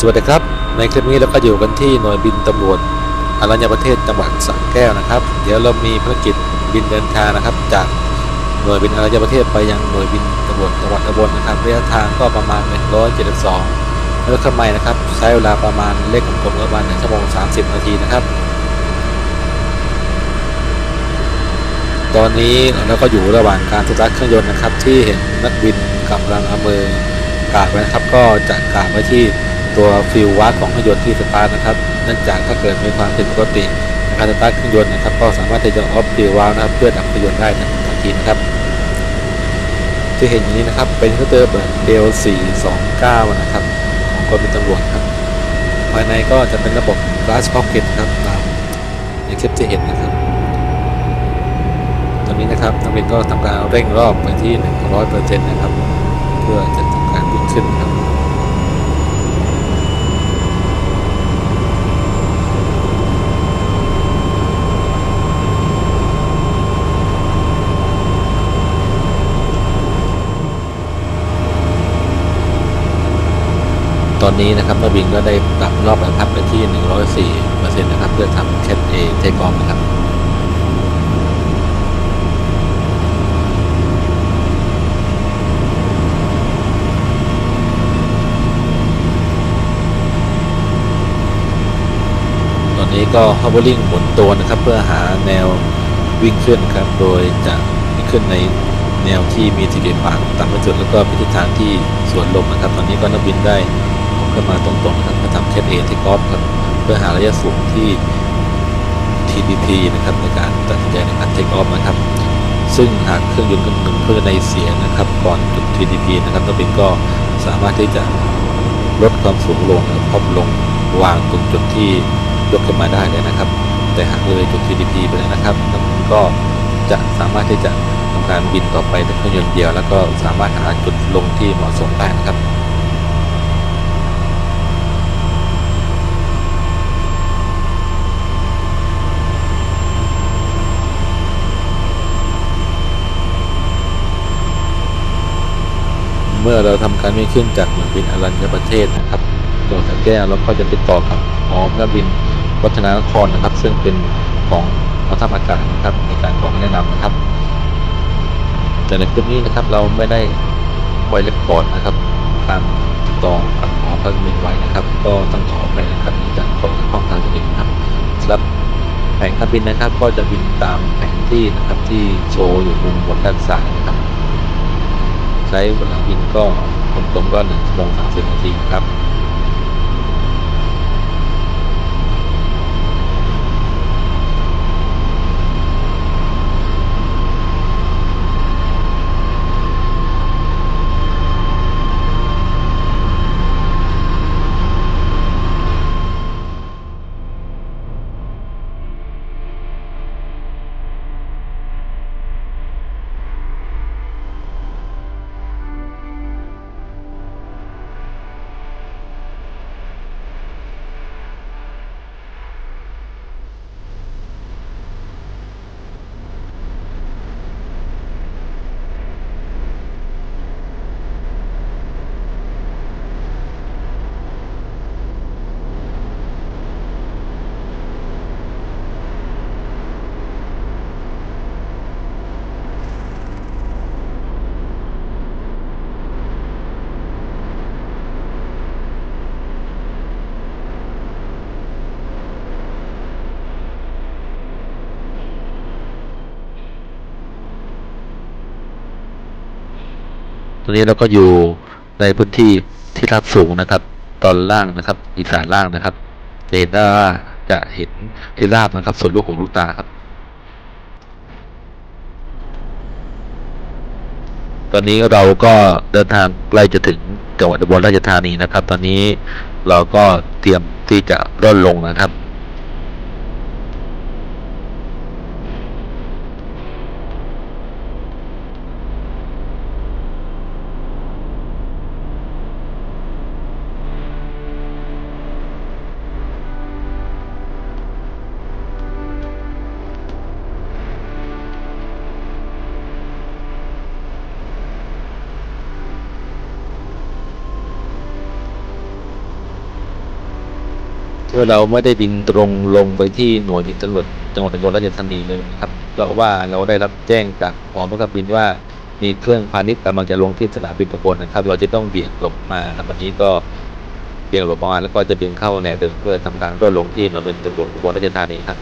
สวัสดีครับ ในคลิปนี้เราก็อยู่กันที่หน่วยบินตำรวจอรัญญประเทศจังหวัดสระแก้วนะครับ เดี๋ยวเรามีภารกิจบินเดินทางนะครับ จากหน่วยบินอรัญญประเทศไปยังหน่วยบินตำรวจจังหวัดอุบลนะครับระยะทางก็ประมาณ 172แล้วก็ไมนะครับ ใช้เวลาประมาณเลขกลมๆประมาณ1ชั่วโมง30 นาทีนะครับ ตอนนี้เราก็อยู่ระหว่างการสตาร์ทเครื่องยนต์นะครับ ที่เห็นนักบินกำลังเอามือกาดไว้นะครับ ก็จะกาดไว้ที่ ตัวฟิลวัดของเครื่องยนต์ที่สตาร์ทนะครับ เนื่องจากถ้าเกิดมีความผิดปกติการสตาร์ทเครื่องยนต์นะครับ ก็สามารถที่จะออฟฟิลวาล์วนะครับ เพื่อดับเครื่องยนต์ได้ทันทีนะครับที่เห็นอย่างนี้นะครับเป็นเครื่องเตอร์เบิร์ดเดล429 นะครับ ของกรมตำรวจครับ ภายในก็จะเป็นระบบ glass pocket ครับตามในคลิปที่เห็นนะครับ ตอนนี้นะครับนักบินก็ทำการเร่งรอบไปที่ 100%นะครับ เพื่อจะทำการบินขึ้นครับ ตอนนี้นะครับนักบินก็ได้ปรับรอบใบพัดไปที่ 104%นะครับเพื่อทำแคทเอเทคออฟนะครับตอนนี้ก็ hovering หมุนตัวนะครับ เพื่อหาแนววิ่งขึ้นครับ โดยจะขึ้นในแนวที่มีทิศทางต่ำที่สุดแล้วก็มีทิศทางที่สวนลมนะครับ ตอนนี้ก็นักบินได้ ขึ้นมาตรงๆนะครับมาทำแคทเอเทคออฟครับเพื่อหาระยะสูงที่ TDP นะครับในการตัดสินใจในการเทคออฟนะครับ ซึ่งหากเครื่องยนต์กำลังเพื่อในเสียนะครับ ก่อนจุด TDP นะครับนักบินก็สามารถที่จะลดความสูงลงนะครับพบลงวางตรงจุดที่ยกขึ้นมาได้เลยนะครับ แต่หากเลยจุด TDP ไปแล้วนะครับนักบินก็จะสามารถที่จะทำการบินต่อไปในเครื่องยนต์เดียว แล้วก็สามารถหาจุดลงที่เหมาะสมได้นะครับ เราทำการวิ่งขึ้นจากหน่วยบินอรัญญประเทศนะครับจังหวัดสระแก้วแล้วก็จะติดต่อกับหอการบินวัฒนานครนะครับ ซึ่งเป็นของกองทัพอากาศนะครับในการขอแนะนำนะครับ แต่ในคลิปนี้นะครับเราไม่ได้ไว้เล็กก่อนนะครับการติดต่อกับหอการบินไว้นะครับ ก็ต้องขอไปนะครับจากข้อข้องทางเทคนิคนครับสำหรับแผงการบินนะครับ ก็จะบินตามแผนที่นะครับที่โชว์อยู่มุมบนด้านซ้ายนะครับ ใช้เวลาบินก็ตรงๆก็หนึ่งชั่วโมงสามสิบนาทีครับ อนนี้เราก็อยู่ในพื้นที่ที่ราบสูงนะครับ ตอนล่างนะครับ อีสานล่างนะครับจะเห็นว่าจะเห็นที่ราบนะครับ ส่วนลูกของลูกตาครับ ตอนนี้เราก็เดินทางใกล้จะถึงจังหวัดอุบลราชธานีนะครับ ตอนนี้เราก็เตรียมที่จะร่อนลงนะครับ อเราไม่ได้บินตรงลงไปที่หน่วยบินตำรวจจังหวัดอุบลราชธานีเลยนะครับเพราะว่าเราได้รับแจ้งจากหอบังคับบินว่ามีเครื่องพาณิชย์กำลังจะลงที่สนามบินอุบลนะครับ เราจะต้องเบี่ยงหลบมาครับวันนี้ก็เบี่ยงหลบมาแล้วก็จะเบี่ยงเข้าแนวเดิมเพื่อทำการก็ลงที่หน่วยบินตำรวจอุบลราชธานีครับ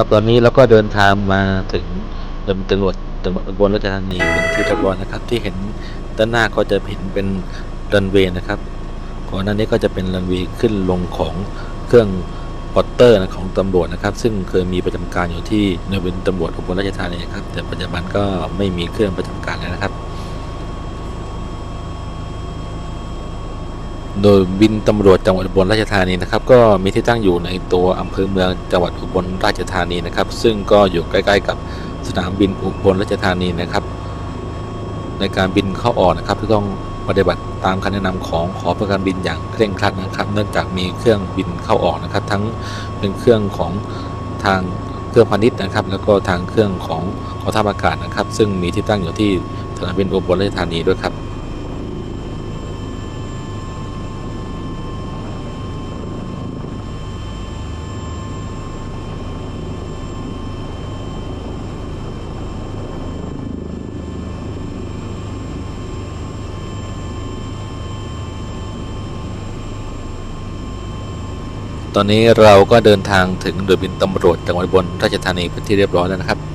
ครับตอนนี้เราก็เดินทางมาถึงเดินตำรวจจังหวัดอุบลราชธานีเป็นที่เรียบร้อยนะครับ ที่เห็นด้านหน้าก็จะเห็นเป็นรันเวย์นะครับก่อนหน้านี้ก็จะเป็นรันเวย์ขึ้นลงของเครื่องพอตเตอร์ของตำรวจนะครับ ซึ่งเคยมีประจำการอยู่ที่หน่วยบินตำรวจอุบลราชธานีครับ แต่ปัจจุบันก็ไม่มีเครื่องประจำการแล้วนะครับ โดยบินตำรวจจังหวัดอุบลราชธานีนะครับ ก็มีที่ตั้งอยู่ในตัวอำเภอเมืองจังหวัดอุบลราชธานีนะครับ ซึ่งก็อยู่ใกล้ๆกับสนามบินอุบลราชธานีนะครับ ในการบินเข้าออกนะครับที่ต้องปฏิบัติตามคำแนะนำของหอประการบินอย่างเคร่งครัดนะครับ เนื่องจากมีเครื่องบินเข้าออกนะครับ ทั้งเป็นเครื่องของทางเครื่องพาณิชย์นะครับ แล้วก็ทางเครื่องของกองทัพอากาศนะครับ ซึ่งมีที่ตั้งอยู่ที่สนามบินอุบลราชธานีด้วยครับ ตอนนี้เราก็เดินทางถึงโดยบินตำรวจจังหวัดบนราชธานีเป็นที่เรียบร้อยแล้วนะครับ